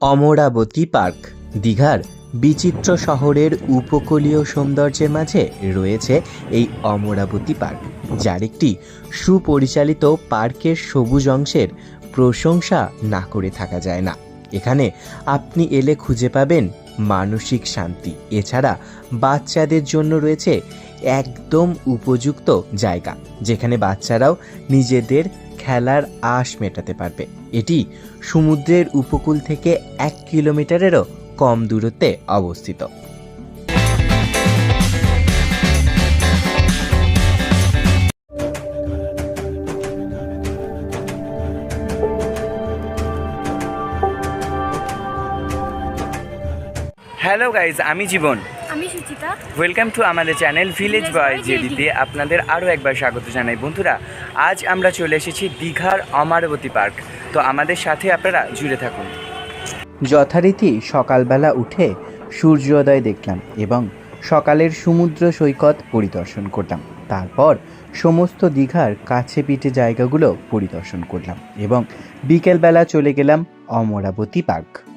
Amaravati park, দীঘার বিচিত্র শহরের উপকূলীয় সৌন্দর্যের মাঝে রয়েছে এই অমরাবতী পার্ক, যার একটি সুপরিচালিত পার্কের সবুজ অংশের প্রশংসা না করে থাকা যায় না। এখানে আপনি এলে খুঁজে পাবেন মানসিক শান্তি। এছাড়া বাচ্চাদের জন্য রয়েছে একদম উপযুক্ত জায়গা, যেখানে বাচ্চারাও নিজেদের খেলার আশ মেটাতে পারবে। এটি সমুদ্রের উপকূল থেকে এক কিলোমিটারেরও কম দূরত্বে অবস্থিত। হ্যালো গাইজ আমি জীবন। আমি সুচিতা। ওয়েলকাম টু আমাদের চ্যানেল ভিলেজ বয় জেডিতে আপনাদের আরও একবার স্বাগত জানাই। বন্ধুরা আজ আমরা চলে এসেছি দীঘার অমারবতী পার্ক। তো আমাদের সাথে আপনারা জুড়ে থাকুন। যথারীতি সকালবেলা উঠে সূর্যোদয় দেখলাম এবং সকালের সমুদ্র সৈকত পরিদর্শন করলাম। তারপর সমস্ত দীঘার কাছে পিঠে জায়গাগুলো পরিদর্শন করলাম এবং বিকেলবেলা চলে গেলাম অমরাবতী পার্ক।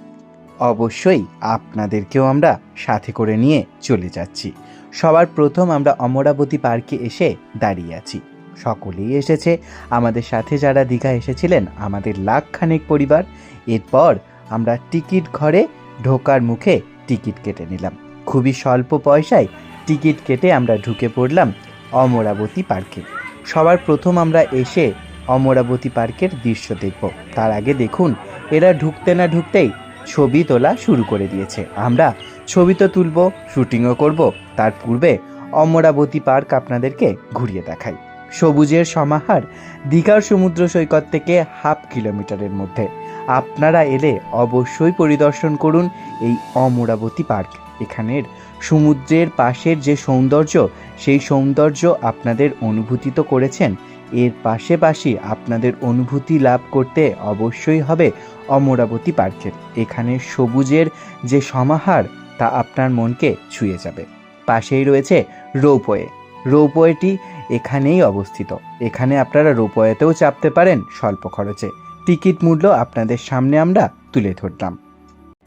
অবশ্যই আপনাদেরকেও আমরা সাথে করে নিয়ে চলে যাচ্ছি। সবার প্রথম আমরা অমরাবতী পার্কে এসে দাঁড়িয়ে আছি। সকলেই এসেছে। আমাদের সাথে যারা দীঘা এসেছিলেন, আমাদের লাখখানেক পরিবার। এরপর আমরা টিকিট ঘরে ঢোকার মুখে টিকিট কেটে নিলাম। খুবই স্বল্প পয়সায় টিকিট কেটে আমরা ঢুকে পড়লাম অমরাবতী পার্কে। সবার প্রথম আমরা এসে অমরাবতী পার্কের দৃশ্য দেখব। তার আগে দেখুন, এরা ঢুকতে না ঢুকতেই ছবি তোলা শুরু করে দিয়েছে। আমরা ছবি তো তুলব, শুটিংও করব। তার পূর্বে অমরাবতী পার্ক আপনাদেরকে ঘুরিয়ে দেখাই। সবুজের সমাহার দীঘার সমুদ্র সৈকত থেকে হাফ কিলোমিটারের মধ্যে। আপনারা এলে অবশ্যই পরিদর্শন করুন এই অমরাবতী পার্ক। এখানের সমুদ্রের পাশের যে সৌন্দর্য, সেই সৌন্দর্য আপনাদের অনুভূতি তো করেছেন এর পাশাপাশি আপনাদের অনুভূতি লাভ করতে অবশ্যই হবে অমরাবতী পার্কের। এখানে সবুজের যে সমাহার, তা আপনার মনকে ছুঁয়ে যাবে। পাশেই রয়েছে রোপওয়ে। রোপওয়েটি এখানেই অবস্থিত। এখানে আপনারা রোপওয়েতেও চাপতে পারেন স্বল্প খরচে। টিকিট মূল্য আপনাদের সামনে আমরা তুলে ধরলাম।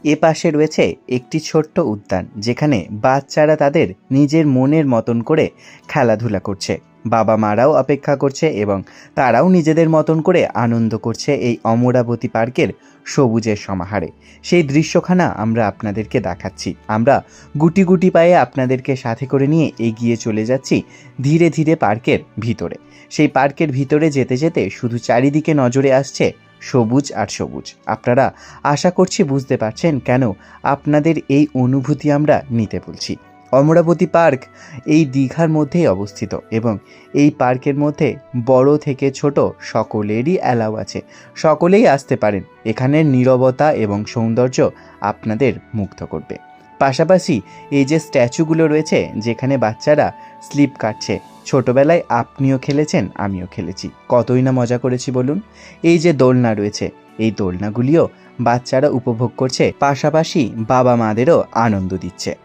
এ পাশে রয়েছে একটি ছোট্ট উদ্যান, যেখানে বাচ্চারা তাদের নিজের মনের মতন করে খেলাধুলা করছে। বাবা মারাও অপেক্ষা করছে এবং তারাও নিজেদের মতন করে আনন্দ করছে এই অমরাবতী পার্কের সবুজের সমাহারে। সেই দৃশ্যখানা আমরা আপনাদেরকে দেখাচ্ছি। আমরা গুটি গুটি পায়ে আপনাদেরকে সাথে করে নিয়ে এগিয়ে চলে যাচ্ছি ধীরে ধীরে পার্কের ভিতরে। সেই পার্কের ভিতরে যেতে যেতে শুধু চারিদিকে নজরে আসছে সবুজ আর সবুজ। আপনারা আশা করছি বুঝতে পারছেন কেন আপনাদের এই অনুভূতি আমরা নিতে বলছি। অমরাবতী পার্ক এই দীঘার মধ্যেই অবস্থিত এবং এই পার্কের মধ্যে বড় থেকে ছোট সকলেরই অ্যালাউ আছে। সকলেই আসতে পারেন। এখানের নীরবতা এবং সৌন্দর্য আপনাদের মুগ্ধ করবে। পাশাপাশি এই যে স্ট্যাচুগুলো রয়েছে, যেখানে বাচ্চারা স্লিপ কাটছে, ছোটবেলায় আপনিও খেলেছেন, আমিও খেলেছি। কতই না মজা করেছি বলুন। এই যে দোলনা রয়েছে, এই দোলনাগুলিও বাচ্চারা উপভোগ করছে, পাশাপাশি বাবা মাদেরও আনন্দ দিচ্ছে।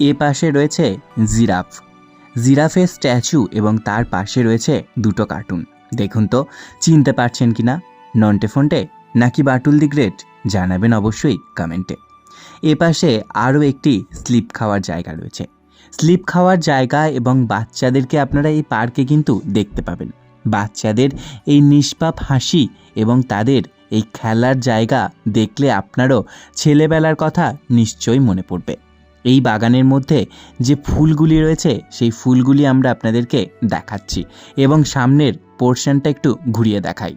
এ পাশে রয়েছে জিরাফ। জিরাফের স্ট্যাচু এবং তার পাশে রয়েছে দুটো কার্টুন। দেখুন তো, চিনতে পারছেন কি না? নন্টে ফন্টে নাকি বাটুল দি গ্রেট? জানাবেন অবশ্যই কমেন্টে। এ পাশে আরও একটি স্লিপ খাওয়ার জায়গা রয়েছে। স্লিপ খাওয়ার জায়গা এবং বাচ্চাদেরকে আপনারা এই পার্কে কিন্তু দেখতে পাবেন। বাচ্চাদের এই নিষ্পাপ হাসি এবং তাদের এই খেলার জায়গা দেখলে আপনারও ছেলেবেলার কথা নিশ্চয়ই মনে পড়বে। এই বাগানের মধ্যে যে ফুলগুলি রয়েছে, সেই ফুলগুলি আমরা আপনাদেরকে দেখাচ্ছি। এবং সামনের পোর্শনটা একটু ঘুরিয়ে দেখাই।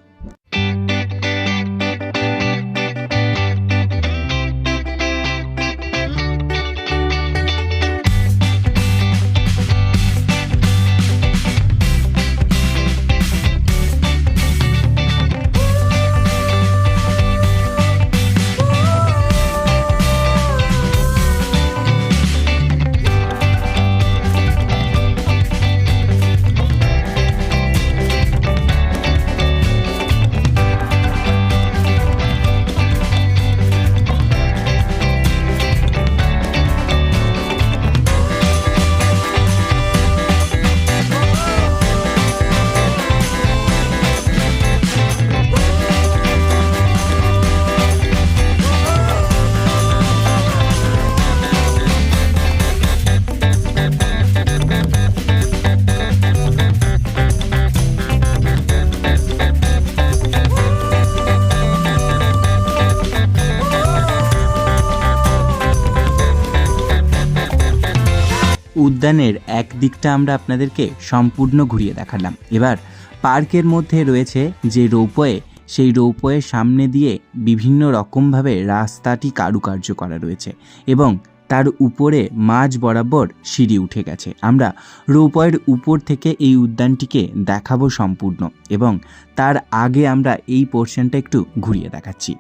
উদ্যানের এক দিকটা আমরা আপনাদেরকে সম্পূর্ণ ঘুরিয়ে দেখালাম। এবার পার্কের মধ্যে রয়েছে যে রৌপয়ে, সেই রৌপয়ের সামনে দিয়ে বিভিন্ন রকমভাবে রাস্তাটি কারুকার্য করা রয়েছে এবং তার উপরে মাঝ বরাবর সিঁড়ি উঠে গেছে। আমরা রৌপয়ের উপর থেকে এই উদ্যানটিকে দেখাবো সম্পূর্ণ এবং তার আগে আমরা এই পোর্শনটা একটু ঘুরিয়ে দেখাচ্ছি।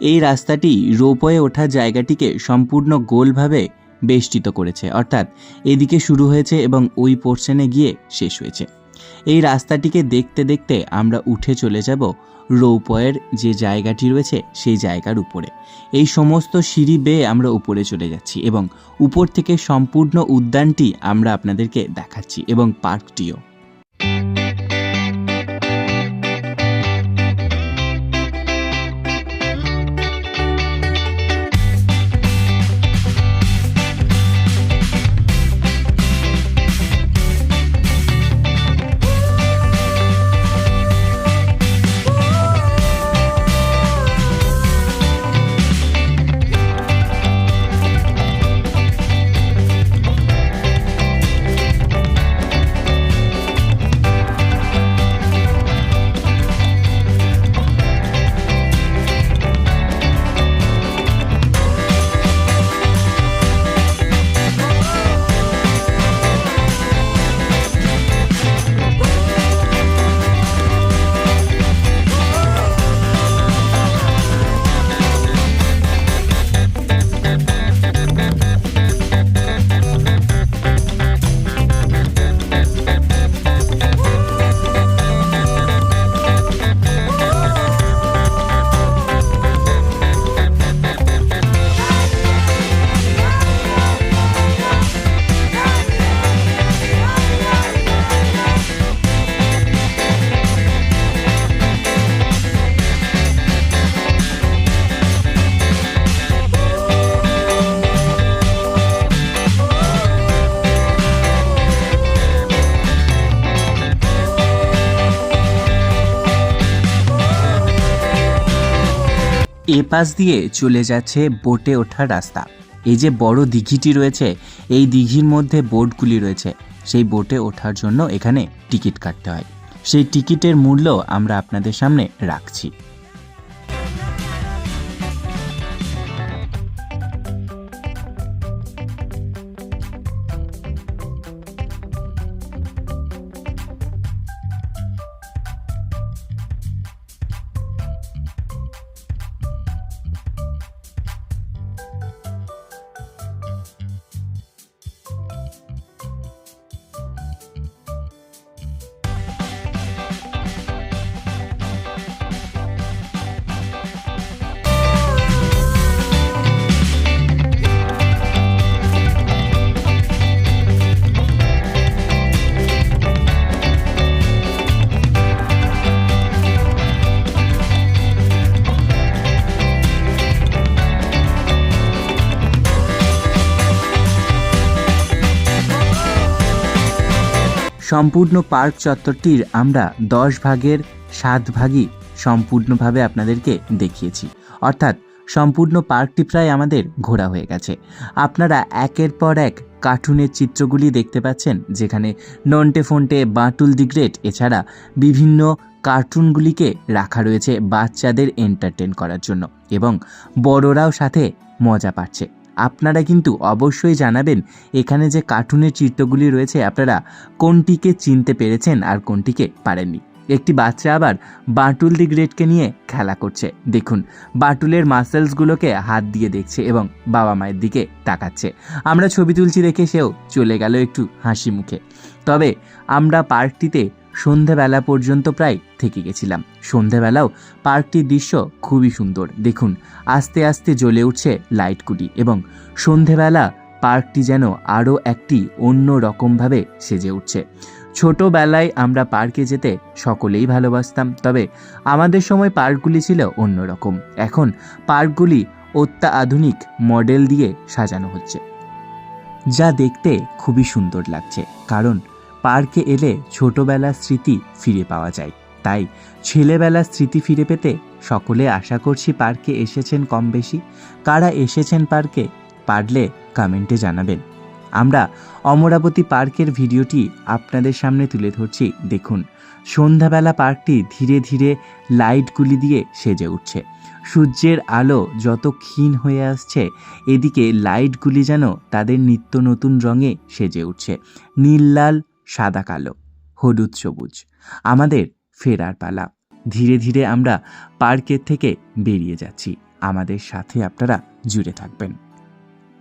এই রাস্তাটি রোপওয়ে ওঠার জায়গাটিকে সম্পূর্ণ গোলভাবে বেষ্টিত করেছে। অর্থাৎ এদিকে শুরু হয়েছে এবং ওই পোর্শনে গিয়ে শেষ হয়েছে। এই রাস্তাটিকে দেখতে দেখতে আমরা উঠে চলে যাব রৌপয়ের যে জায়গাটি রয়েছে সেই জায়গার উপরে। এই সমস্ত সিঁড়ি বেয়ে আমরা উপরে চলে যাচ্ছি এবং উপর থেকে সম্পূর্ণ উদ্যানটি আমরা আপনাদেরকে দেখাচ্ছি এবং পার্কটিও। এ পাশ দিয়ে চলে যাচ্ছে বোটে ওঠার রাস্তা। এই যে বড় দিঘিটি রয়েছে, এই দিঘির মধ্যে বোটগুলি রয়েছে। সেই বোটে ওঠার জন্য এখানে টিকিট কাটতে হয়। সেই টিকিটের মূল্য আমরা আপনাদের সামনে রাখছি। সম্পূর্ণ পার্ক চত্বরটির আমরা দশ ভাগের সাত ভাগই সম্পূর্ণভাবে আপনাদেরকে দেখিয়েছি। অর্থাৎ সম্পূর্ণ পার্কটি প্রায় আমাদের ঘোরা হয়ে গেছে। আপনারা একের পর এক কার্টুনের চিত্রগুলি দেখতে পাচ্ছেন, যেখানে নন্টে ফন্টে বাটুল দি গ্রেট এছাড়া বিভিন্ন কার্টুনগুলিকে রাখা রয়েছে বাচ্চাদের এন্টারটেন করার জন্য এবং বড়রাও সাথে মজা পাচ্ছে। আপনারা কিন্তু অবশ্যই জানাবেন এখানে যে কার্টুনের চিত্রগুলি রয়েছে, আপনারা কোনটিকে চিনতে পেরেছেন আর কোনটিকে পারেননি। একটি বাচ্চা আবার বাটুল দি গ্রেটকে নিয়ে খেলা করছে। দেখুন, বাটুলের মাসেলসগুলোকে হাত দিয়ে দেখছে এবং বাবা মায়ের দিকে তাকাচ্ছে। আমরা ছবি তুলছি দেখে সেও চলে গেল একটু হাসি মুখে। তবে আমরা পার্কটিতে সন্ধেবেলা পর্যন্ত প্রায় থেকে গেছিলাম। সন্ধেবেলাও পার্কটির দৃশ্য খুবই সুন্দর। দেখুন, আস্তে আস্তে জ্বলে উঠছে লাইটগুলি এবং সন্ধেবেলা পার্কটি যেন আরও একটি অন্য রকমভাবে সেজে উঠছে। ছোটোবেলায় আমরা পার্কে যেতে সকলেই ভালোবাসতাম, তবে আমাদের সময় পার্কগুলি ছিল অন্যরকম এখন পার্কগুলি অত্যাধুনিক মডেল দিয়ে সাজানো হচ্ছে, যা দেখতে খুবই সুন্দর লাগছে। কারণ পার্কে এলে ছোটবেলার স্মৃতি ফিরে পাওয়া যায়। তাই ছেলেবেলার স্মৃতি ফিরে পেতে সকলে আশা করছি পার্কে এসেছেন কম বেশি কারা এসেছেন পার্কে পারলে কমেন্টে জানাবেন। আমরা অমরাবতী পার্কের ভিডিওটি আপনাদের সামনে তুলে ধরছি। দেখুন, সন্ধ্যাবেলা পার্কটি ধীরে ধীরে লাইটগুলি দিয়ে সেজে উঠছে। সূর্যের আলো যত ক্ষীণ হয়ে আসছে, এদিকে লাইটগুলি যেন তাদের নিত্য নতুন রঙে সেজে উঠছে। নীল লাল সাদা কালো, হলুদ সবুজ। আমাদের ফেরার পালা। ধীরে ধীরে আমরা পার্কের থেকে বেরিয়ে যাচ্ছি। আমাদের সাথে আপনারা জুড়ে থাকবেন।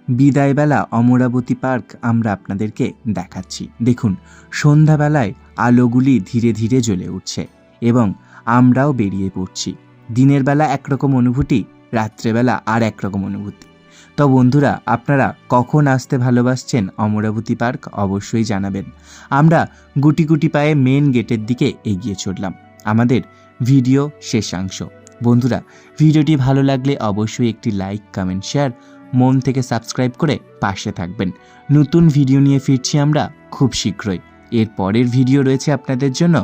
বিদায়বেলা অমরাবতী পার্ক আমরা আপনাদেরকে দেখাচ্ছি। দেখুন, সন্ধ্যাবেলায় আলোগুলি ধীরে ধীরে জ্বলে উঠছে এবং আমরাও বেরিয়ে পড়ছি। দিনের বেলা একরকম অনুভূতি, রাত্রেবেলা আর একরকম অনুভূতি। তো বন্ধুরা, আপনারা কখন আসতে ভালোবাসছেন অমরাবতী পার্ক অবশ্যই জানাবেন। আমরা গুটি গুটি পায়ে মেন গেটের দিকে এগিয়ে চললাম, আমাদের ভিডিও শেষাংশ। বন্ধুরা ভিডিওটি ভালো লাগলে অবশ্যই একটি লাইক কমেন্ট শেয়ার মন থেকে সাবস্ক্রাইব করে পাশে থাকবেন। নতুন ভিডিও নিয়ে ফিরছি আমরা খুব শীঘ্রই। এর পরের ভিডিও রয়েছে আপনাদের জন্য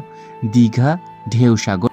দীঘা ঢেউ সাগর